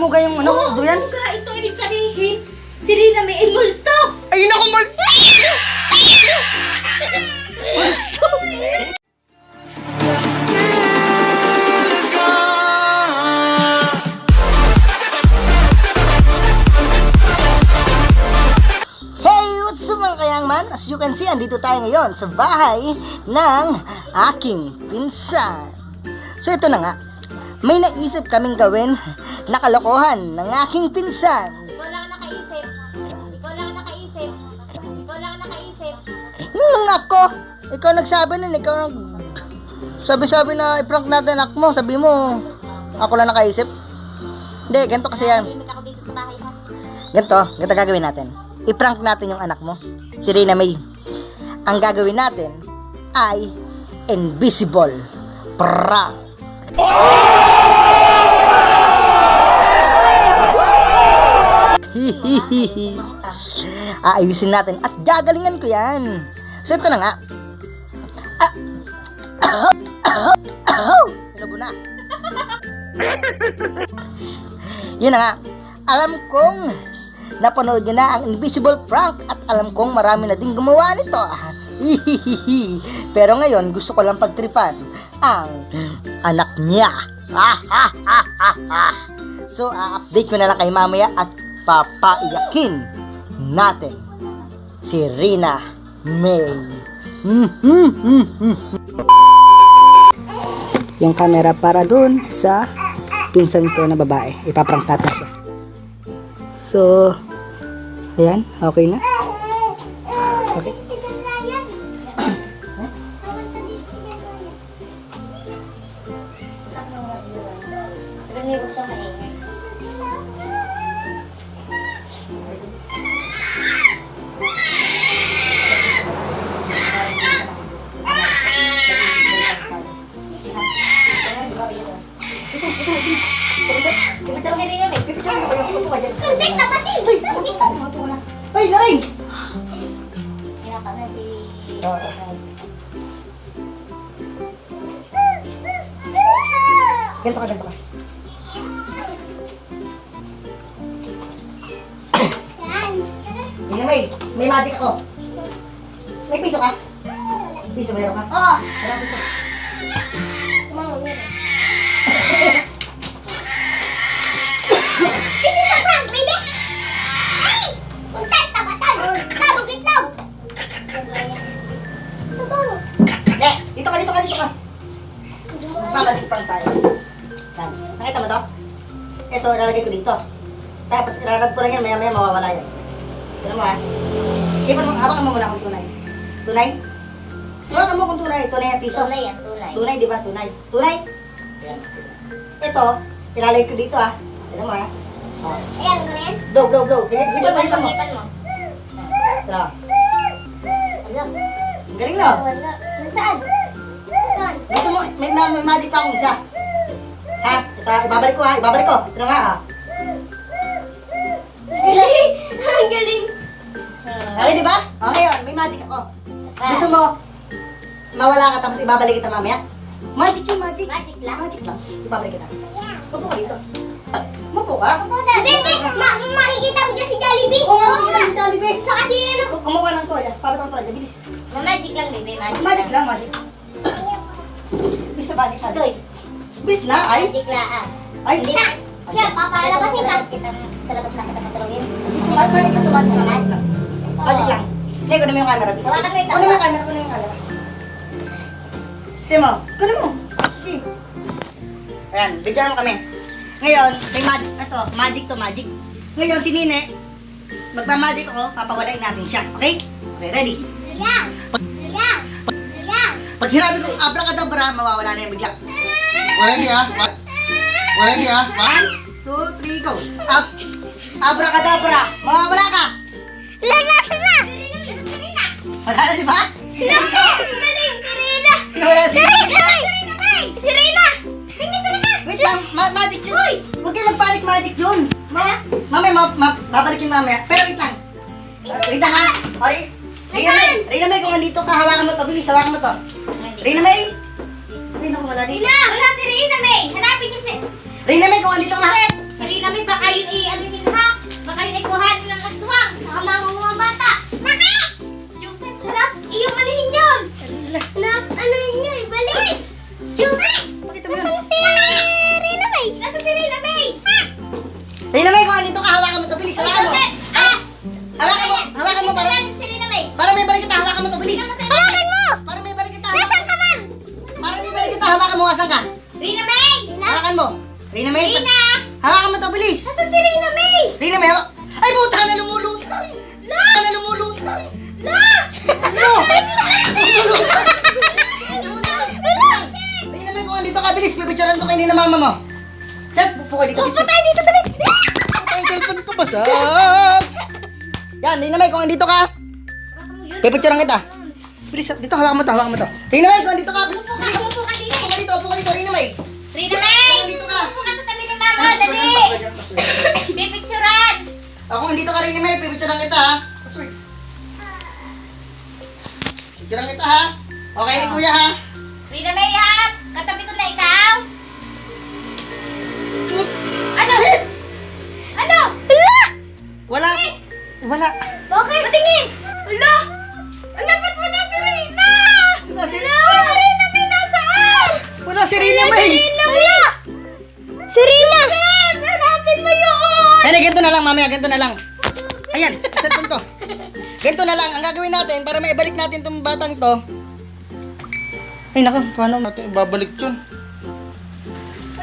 Umuga yung ano, Oo, duyan. Umuga, ito ibig sabihin, si Rina may multo. What's up mga kayangman? As you can see, andito tayo ngayon sa bahay ng aking pinsan. So ito na nga, may naisip kaming gawin na kalokohan ng aking pinsan. Ikaw lang ang nakaisip. Ikaw lang ang nakaisip. Ikaw lang ang nakaisip. Hmm, ako, ikaw nagsabi nun, ikaw nag... Sabi-sabi na i-prank natin anak mo, sabi mo, ako lang nakaisip. Hindi, ganito kasi yan. Tahimik ako dito sa bahay ha. Ganito, ganito gagawin natin. I-prank natin yung anak mo, si Rina May. Ang gagawin natin ay invisible prank. Hihihihi. Aayusin natin at gagalingan ko yan. So ito na nga. Ah. Pinubo na. Yun na nga. Alam kong napanood nyo na ang Invisible Prank at alam kong marami na din gumawa nito. Pero ngayon, gusto ko lang pagtripan ang anak niya. Ah, ah, ah, ah, ah. So, a-update ko na lang kay mamaya at papaiyakin natin si Rina May. Yung camera para dun sa pinsan ko na babae. Ipaprank natin siya. So, ayan, okay na. Ganto ka, ganto ka. Hindi may, may magic ako. May piso ka? Piso meron ka? Oo! Meron piso. Hindi, ko dito. Tapos, irarag ko lang yan, maya-maya mawawala yan. Tignan mo ha. Ipan mo, hawakan mo muna kung tunay. Tunay? Hawakan mo kung tunay. Tunay na piso. Tunay yan, tunay. Tunay, di ba? Tunay. Tunay? Ito, ilalagay ko dito ha. Tignan mo ha. Oh. Blow, blow, blow. Hipan mo, hipan mo. Ipan mo. Ito. Alam. Ang galing no? Wala. Nasaan? Saan? Gusto mo, may, may magic pa akong isa. Ha? Ito, ibabalik ko ha. Ibabalik ko. Ito na nga ha. Galing! Ang galing! Okay, di ba? O ngayon, may magic ako. Gusto mo, mawala ka tapos ibabalik kita mamaya? Magic yun, magic. Magic lang? Magic lang. Ibabalik kita. Upo ka dito. Upo ka. Upo ka. makikita mo dyan si Jollibee. Oo nga, makikita mo si Jollibee. So kasi ano, Kum- Kumuha ng toalya. Papat ang toalya. Bilis. Magic lang, baby. Magic, Magic lang, magic. Bis na magic. ha? Stoy. Bis na, ay. Magic lang. Ay. Hindi. Yan, papalabasin ka. Sa labas kitang, sa labas na kita patulungin. Na, magic lang, magic lang. Magic lang. Hindi, kunin mo yung camera, mo yung Kunin mo yung camera, kunin mo yung camera. Tingnan mo. Kunin mo. Sige. Ayan, bigyan mo kami. Ngayon, may magic. Ito, magic to magic. Ngayon, si Nine, magpa-magic ako, papawalain natin siya. Okay? Okay, ready? Ayan. Ayan. Ayan. Pag sinabi kong abracadabra, mawawala na yung bigla. Ready ah? Ready ah? One, two, three, go. Ab abracadabra, mawawala ka. Laglasan na. Wala na, di ba? Wala na. Sirena. Sirena. Sino talaga? Wait lang, ma magic yun. Huwag kayo magpanik magic yun. Ma mamaya, ma ma babalik yun mamaya. Pero wait lang. Wait lang ha. Okay? Rina May, Rina May, kung andito ka, hawakan mo to. Bilis, hawakan mo to. Rina May. Ay, naku, wala dito. Rina. Wala si Rina, May. Hanapin niyo si... Rina May, kung andito ka. Rina May, baka yun eh, ano ha? Baka yun eh, kuhan ng aswang. Saka mga mga bata. Bakit? Joseph, lap, iyong ano yun? Lap, ano yun yun? Ibalik! Joseph! Rina, may hawak. Ay, puta na lumulutang. La! Na lumulutang. La! Ano? Lumulutang. Rina, may kung andito ka, bilis. Pipicturean ko kayo na mama mo. Sir, pupo kayo dito. Pupunta tayo dito, dali! Ang cellphone ko basag. Yan, Rina, may kung andito ka. Pipicturean kita. Bilis, dito, hawakan mo to, hawakan mo to. Rina, may kung andito ka. Upo ka dito! Upo ka dito, upo ka dito, Rina, may. Rina May! Dito ka. Upo ka sa tabi ni Mama, dali! Pipicturan! Ako andito ka rin ni May, pipicturean kita ha. Sorry. Picturean kita ha. Okay ni kuya ha. Rina May, ha? Katabi ko na ikaw? Ganito na lang. Ayan, cellphone ko. Ganito na lang, ang gagawin natin para maibalik natin tong batang to. Ay, nako, paano natin ibabalik yun?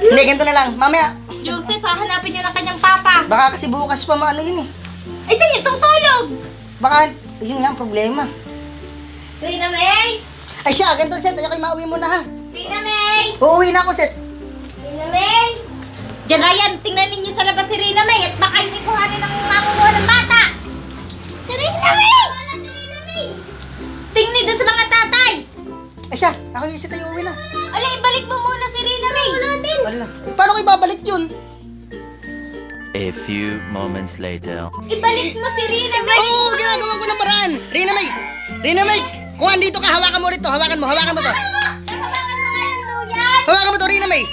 Hindi, ganito na lang. Mamaya, Joseph, hahanapin niyo ng kanyang papa. baka kasi bukas pa maano yun eh. Ay, saan yung tutulog? Baka, yun nga ang problema. Rina May! Ay siya, ganito set, ayaw kayo mauwi muna ha. Rina May! Uuwi na ako set. Rina May! Diyan, Ryan, tingnan ninyo sa labas si Rina May at baka hindi kuhanin ng makukuha ng bata. Si Rina May! Wala si Rina May! Tingnan doon sa mga tatay. Ay siya, ako yung set ay uuwi na. Ala, ibalik mo muna si Rina May. Wala din. Wala. Eh, paano ko ibabalik yun? A few moments later. Ibalik mo si Rina May. Oo, oh, ginagawa ko ng paraan. Rina May, Rina May, kung andito ka, hawakan mo rito, hawakan mo, hawakan mo to. Nakabangan mo nga yung luyan. Hawakan mo to, Rina May.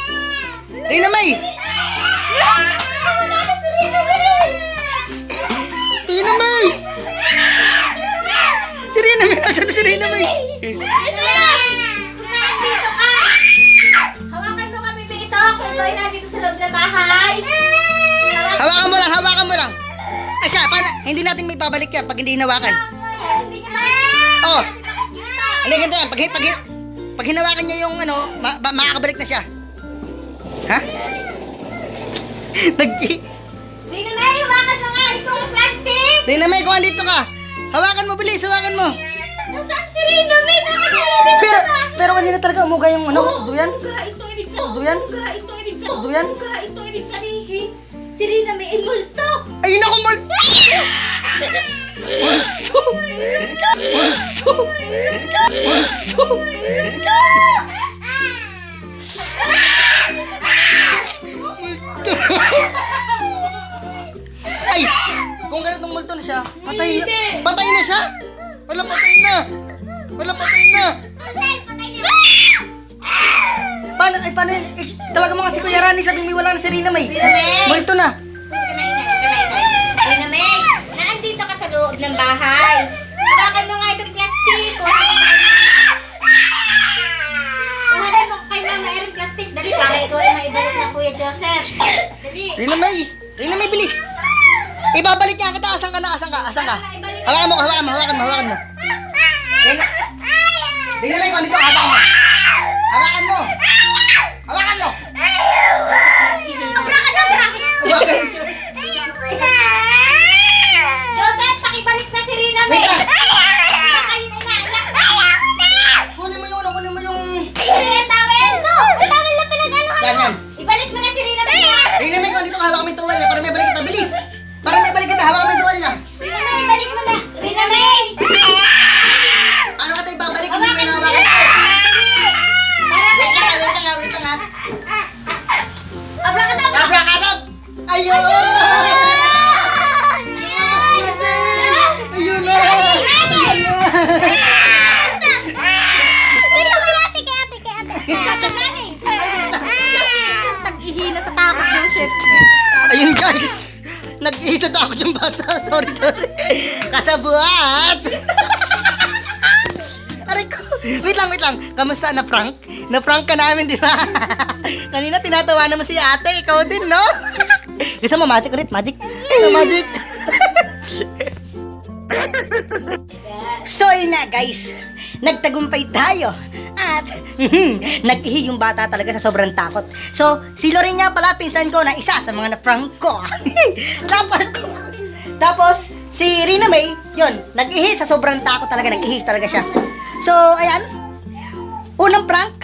Rina May, Nasaan na May? Nandito ka! Hawakan mo kami dito kung ikaw ay nandito sa loob ng bahay. Hawakan mo lang, hawakan mo lang. Ay siya, paano? Hindi natin may babalik yan pag hindi hinawakan. Hindi. Oo. Hindi, ganito yan. Pag, pag, pag hinawakan niya yung ano, ma, ma, makakabalik na siya. Ha? Nag... Rina May, hawakan mo nga itong plastic! Rina May, kung andito ka, hawakan mo, bilis, hawakan mo. Nasaan si Rina May? Bakit wala dito Pero, bahay? pero kanina talaga umuga yung ano, Oo, duyan. Uga, ito ibig sabihin. Duyan? Uga, ito ibig sabihin. Duyan? Uga, ito ibig sabihin. Si Rina May ay Wala, patay na! Wala, patay na! Paano, ay, paano yun? Eh, tawagan mo nga si Kuya Rani, sabi mo wala na si Rina May. Rina May! Multo na! Sige, maingay, sige, maingay. Rina May, naandito ka sa loob ng bahay. Hawakan mo nga itong plastic. Kuhanin mo Kuhanin mo kay Mama Erin plastic. Dali, para ikaw ay maibalik na Kuya Joseph. Dali. Rina May! Rina May, bilis! Ibabalik niya kita, asan ka na, asan ka, asan ka? Hawakan mo, hawakan mo, hawakan mo, hawakan mo. Rina, Rina May, kung dito, hawakan mo. Hawakan mo! Ayun guys! Nag-iisa na ako yung bata. Sorry, sorry. Kasabuat! Aray ko. Wait lang, wait lang. Kamusta? Na-prank? Na-prank ka namin, di ba? Kanina tinatawa naman si ate. Ikaw din, no? Gusto mo magic ulit? Magic? Ano magic? so, yun na guys. Nagtagumpay tayo At nag-ihi yung bata talaga sa sobrang takot. So, si Lorin nga pala pinsan ko na isa sa mga na-prank ko. tapos, tapos, si Rina May, yun, nag-ihi sa sobrang takot talaga, nag-ihi talaga siya. So, ayan, unang prank,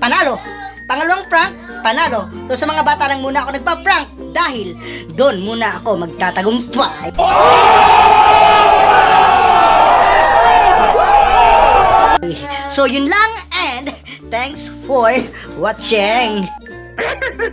panalo. Pangalawang prank, panalo. So, sa mga bata lang muna ako nagpa-prank dahil doon muna ako magtatagumpay. So, yun lang and thanks for watching.